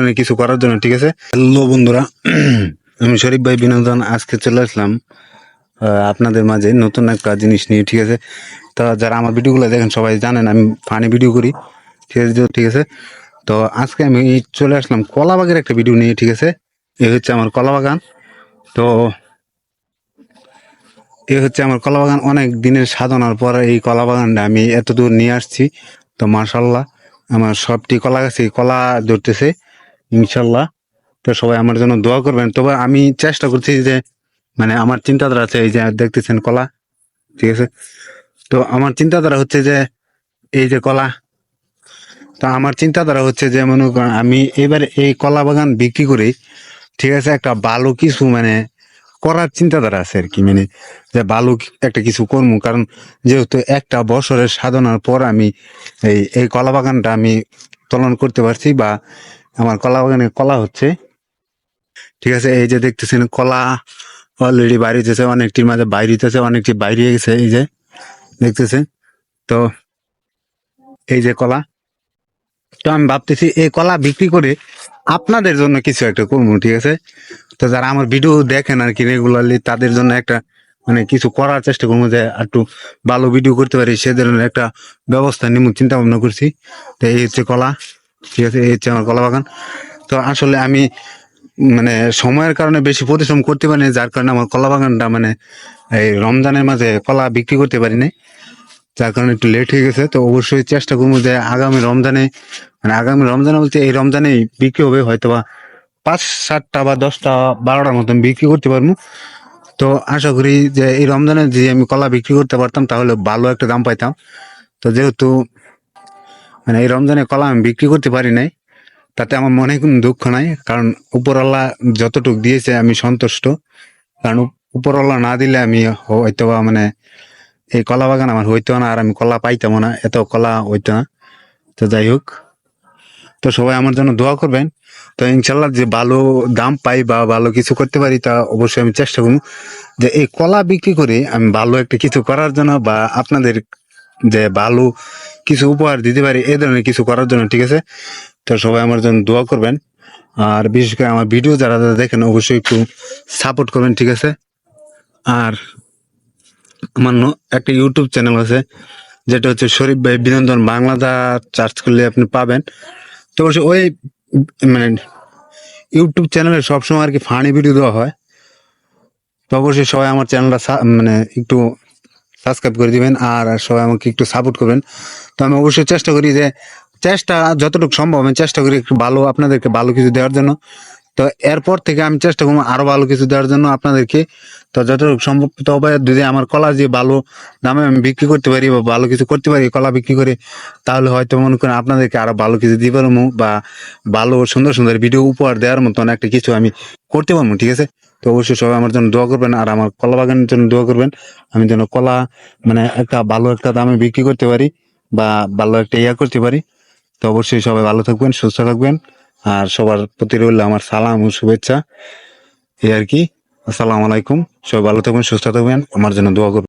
মানে কিছু করার জন্য, ঠিক আছে? হ্যালো বন্ধুরা, আমি শরীফ ভাই বিনোদন আজকে চলে আসলাম আপনাদের মাঝে নতুন একটা জিনিস নিয়ে, ঠিক আছে? তো যারা আমার ভিডিওগুলো দেখেন, সবাই জানেন আমি ফানি ভিডিও করি, ঠিক আছে ঠিক আছে? তো আজকে আমি চলে আসলাম কলাবাগের একটা ভিডিও নিয়ে, ঠিক আছে? এ হচ্ছে আমার কলা বাগান তো এ হচ্ছে আমার কলা বাগান অনেক দিনের সাধনার পর এই কলা বাগানটা আমি এত দূর নিয়ে আসছি। তো মার্শাল্লাহ আমার সবটি কলা গাছে কলা ধরতেছে। ইনশাল্লাহ। তো সবাই আমার জন্য দোয়া করবেন। তবে আমি চেষ্টা করছি যে মানে আমার চিন্তাধারা আছে, এই যে দেখতেছেন কলা, ঠিক আছে? তো আমার চিন্তাধারা হচ্ছে যে, এই যে কলা, তো আমার চিন্তাধারা হচ্ছে যে, মনে করেন আমি এবার এই কলা বাগান বিক্রি করে, ঠিক আছে? একটা ভালো কিছু মানে করার চিন্তাধারা আছে আর কি মানে যে ভালো একটা কিছু করব। কারণ যেহেতু একটা বছরের সাধনার পর আমি এই এই কলা বাগানটা আমি উত্তোলন করতে পারছি বা আমার কলা বাগানে কলা হচ্ছে। ঠিক আছে, এই যে দেখতেছেন কলা অলরেডি বাইরে হইতেছে অনেকটির মাঝে বাইরে অনেকটি বাইরে গেছে, এই যে দেখতেছেন। তো এই যে কলা। তো আমি ভাবতেছি, এই কলা বিক্রি করে আপনাদের জন্য কিছু একটা করব, ঠিক আছে? তো যারা আমার ভিডিও দেখেন আর কি রেগুলারলি তাদের জন্য একটা মানে কিছু করার চেষ্টা করব যে একটু ভালো ভিডিও করতে পারি, সে ধরনের একটা ব্যবস্থা নিব চিন্তা ভাবনা করছি। তো এই হচ্ছে কলা। ঠিক আছে, এই হচ্ছে আমার কলা বাগান। তো আসলে আমি মানে সময়ের কারণে বেশি পরিশ্রম করতে পারি না যার কারণে আমার কলা বাগানটা মানে এই রমজানের মাঝে কলা বিক্রি করতে পারি নাই যার কারণে একটু লেট হয়ে গেছে। তো অবশ্যই চেষ্টা করব যে আগামী রমজানে মানে আগামী রমজানে বলতে এই রমজানেই বিক্রি হবে হয়তো বা পাঁচ, সাতটা বা দশটা, বারোটার মতন বিক্রি করতে পারব। তো আশা করি যে এই রমজানে যদি আমি কলা বিক্রি করতে পারতাম, তাহলে ভালো একটা দাম পাইতাম। তো যেহেতু মানে এই রমজানে কলা আমি বিক্রি করতে পারি নাই। তাতে আমার মনে কোনো দুঃখ নাই, কারণ উপরওয়ালা যতটুক দিয়েছে আমি সন্তুষ্ট। কারণ উপরওয়ালা না দিলে আমি হয়তো মানে এই কলা বাগান আমার হইতো না, আর আমি কলা পাইতাম না, এত কলা হইতো না। তো যাই হোক, তো সবাই আমার জন্য দোয়া করবেন। তো ইনশাল্লাহ যে ভালো দাম পাই বা ভালো কিছু করতে পারি, তা অবশ্যই আমি চেষ্টা করব যে এই কলা বিক্রি করে আমি ভালো একটা কিছু করার জন্য বা আপনাদের যে ভালো কিছু উপহার দিতে পারি, এই ধরনের কিছু করার জন্য, ঠিক আছে? তো সবাই আমার জন্য দোয়া করবেন। আর বিশেষ করে আমার ভিডিও যারা যারা দেখেন, অবশ্যই একটু সাপোর্ট করবেন, ঠিক আছে? আর আমার একটা ইউটিউব চ্যানেল আছে, যেটা হচ্ছে শরীফ ভাই বিনোদন বাংলাদা চার্জ করলে আপনি পাবেন। তো অবশ্যই ওই মানে ইউটিউব চ্যানেলে সবসময় আর কি ফানি ভিডিও দেওয়া হয়। তো অবশ্যই সবাই আমার চ্যানেলটা মানে একটু সাবস্ক্রাইব করে দিবেন, আর সবাই আমাকে একটু সাপোর্ট করবেন। তো আমি অবশ্যই চেষ্টা করি যে চেষ্টা যতটুকু সম্ভব আমি চেষ্টা করি ভালো আপনাদেরকে ভালো কিছু দেওয়ার জন্য। তো এরপর থেকে আমি চেষ্টা করব আরও ভালো কিছু দেওয়ার জন্য আপনাদেরকে। তো যতটুকু সম্ভব তবে যদি আমার কলা যে ভালো দামে আমি বিক্রি করতে পারি বা ভালো কিছু করতে পারি, কলা বিক্রি করে, তাহলে হয়তো মনে করেন আপনাদেরকে আরও ভালো কিছু দিতে পারব বা ভালো সুন্দর সুন্দর ভিডিও উপহার দেওয়ার মতন একটা কিছু আমি করতে পারব, ঠিক আছে? তো অবশ্যই সবাই আমার জন্য দোয়া করবেন আর আমার কলা বাগানের জন্য দোয়া করবেন। আমি যেন কলা মানে একটা ভালো একটা দামে বিক্রি করতে পারি। বা ভালো একটা ইয়া করতে পারি। তো অবশ্যই সবাই ভালো থাকবেন, সুস্থ থাকবেন। আর সবার প্রতি রইল আমার সালাম ও শুভেচ্ছা। এই আর কি। আসসালামু আলাইকুম। সবাই ভালো থাকবেন, সুস্থ থাকবেন। আমার জন্য দোয়া করবেন।